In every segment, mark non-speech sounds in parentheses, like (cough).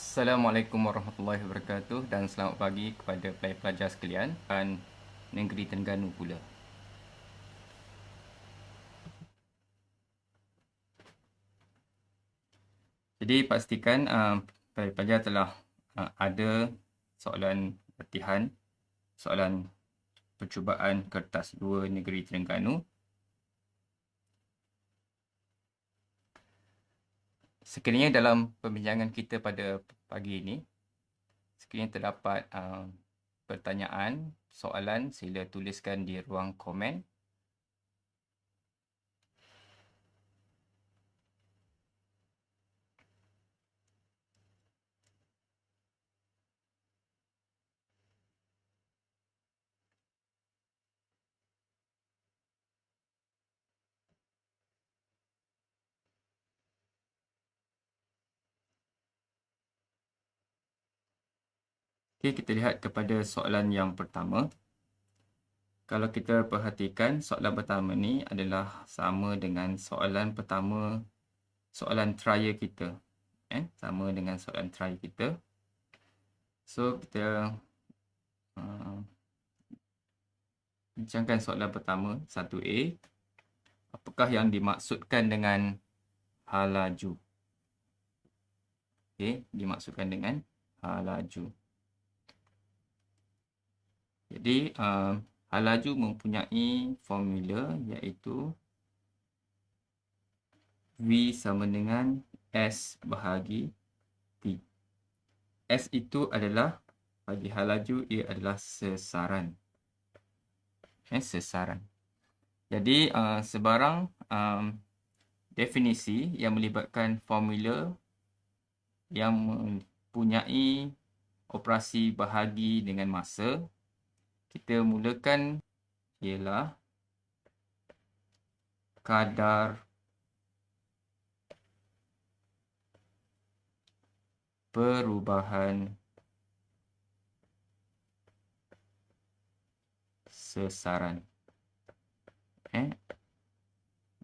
Assalamualaikum warahmatullahi wabarakatuh dan selamat pagi kepada pelajar-pelajar sekalian dan Negeri Terengganu pula. Jadi pastikan uh, pelajar telah uh, ada soalan latihan, soalan percubaan kertas 2 Negeri Terengganu sekiranya dalam pembincangan kita pada pagi ini, sekiranya terdapat uh, pertanyaan, soalan, sila tuliskan di ruang komen. Okey, kita lihat kepada soalan yang pertama. Kalau kita perhatikan, soalan pertama ni adalah sama dengan soalan pertama soalan trial kita. Eh, sama dengan soalan trial kita. So, kita uh, bincangkan soalan pertama, 1A. Apakah yang dimaksudkan dengan halaju? Okey, dimaksudkan dengan halaju. Jadi uh, hal laju mempunyai formula iaitu V sama dengan S bahagi T. S itu adalah bagi hal laju ia adalah sesaran. Eh, sesaran. Jadi uh, sebarang um, definisi yang melibatkan formula yang mempunyai operasi bahagi dengan masa kita mulakan ialah kadar perubahan sesaran. Eh?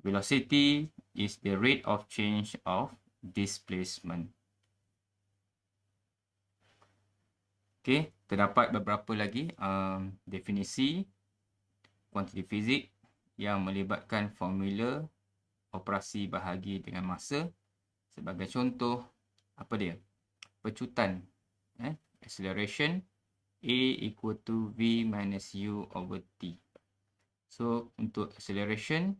Velocity is the rate of change of displacement. Okay, terdapat beberapa lagi um, definisi kuantiti fizik yang melibatkan formula operasi bahagi dengan masa. Sebagai contoh, apa dia? Pecutan. Eh? Acceleration A equal to V minus U over T. So, untuk acceleration,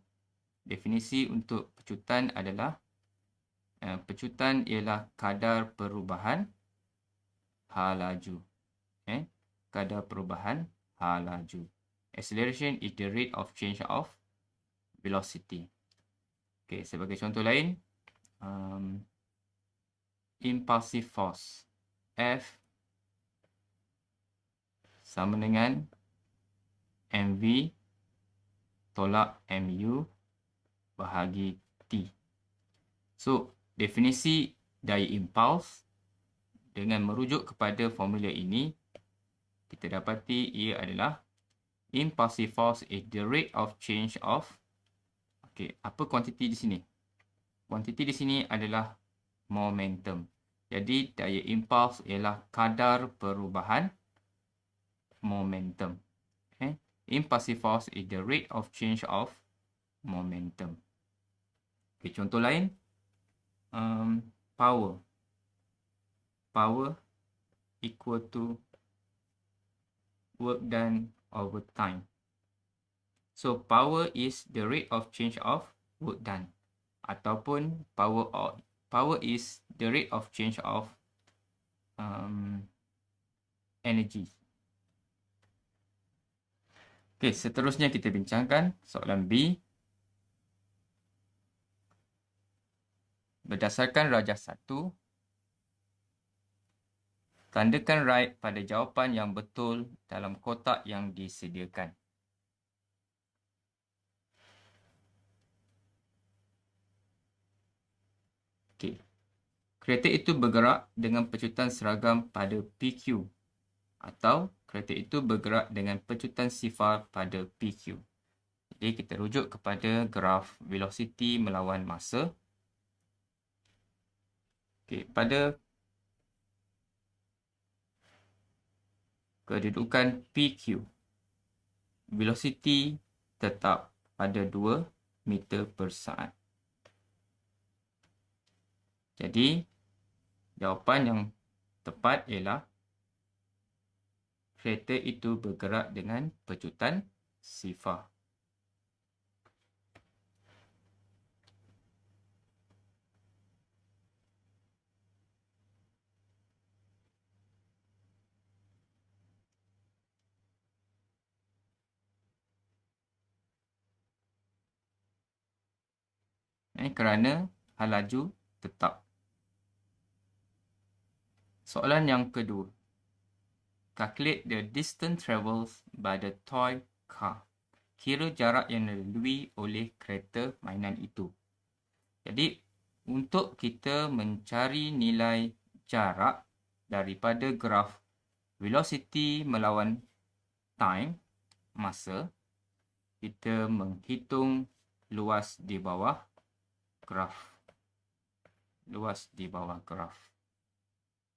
definisi untuk pecutan adalah uh, pecutan ialah kadar perubahan hal laju eh, kadar perubahan hal laju. Acceleration is the rate of change of velocity. Okay, sebagai contoh lain, um, impulsive force F sama dengan mv tolak mu bahagi t. So, definisi daya impuls dengan merujuk kepada formula ini, kita dapati ia adalah impulsive force is the rate of change of okey apa kuantiti di sini? Kuantiti di sini adalah momentum. Jadi daya impuls ialah kadar perubahan momentum. Okay. impulsive force is the rate of change of momentum. Okey contoh lain um, power. Power equal to work done over time. So power is the rate of change of work done. Ataupun power or power is the rate of change of um, energy. Okay, seterusnya kita bincangkan soalan B. Berdasarkan rajah satu, Tandakan right pada jawapan yang betul dalam kotak yang disediakan. Okey. Kereta itu bergerak dengan pecutan seragam pada PQ atau kereta itu bergerak dengan pecutan sifar pada PQ. Jadi kita rujuk kepada graf velocity melawan masa. Okey, pada kedudukan PQ. Velocity tetap pada 2 meter per saat. Jadi, jawapan yang tepat ialah kereta itu bergerak dengan pecutan sifar. Eh, kerana hal laju tetap. Soalan yang kedua. Calculate the distance travelled by the toy car. Kira jarak yang dilalui oleh kereta mainan itu. Jadi, untuk kita mencari nilai jarak daripada graf velocity melawan time, masa, kita menghitung luas di bawah graf. Luas di bawah graf.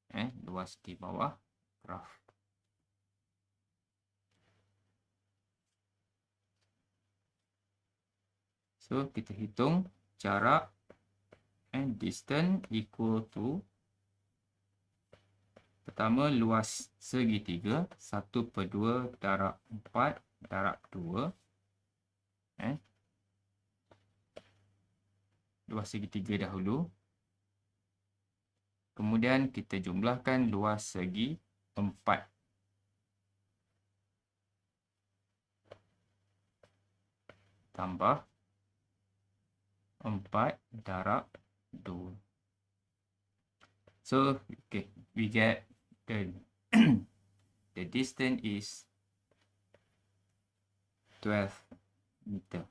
Eh, luas di bawah graf. So, kita hitung jarak and distance equal to pertama luas segitiga 1 per 2 darab 4 darab 2 eh, luas segitiga dahulu. Kemudian kita jumlahkan luas segi 4. Tambah 4 darab 2. So, okay, we get the (clears throat) the distance is 12 meter.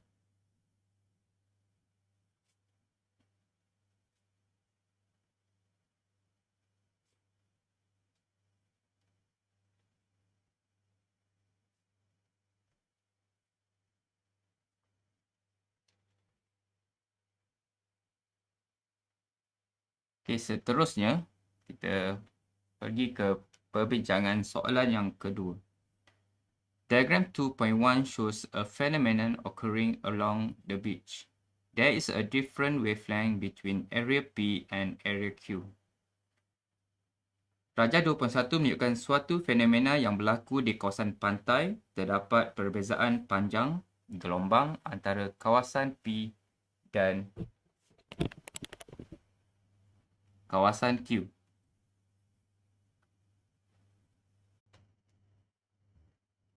Okey, seterusnya kita pergi ke perbincangan soalan yang kedua. Diagram 2.1 shows a phenomenon occurring along the beach. There is a different wavelength between area P and area Q. Rajah 2.1 menunjukkan suatu fenomena yang berlaku di kawasan pantai. Terdapat perbezaan panjang gelombang antara kawasan P dan kawasan Q.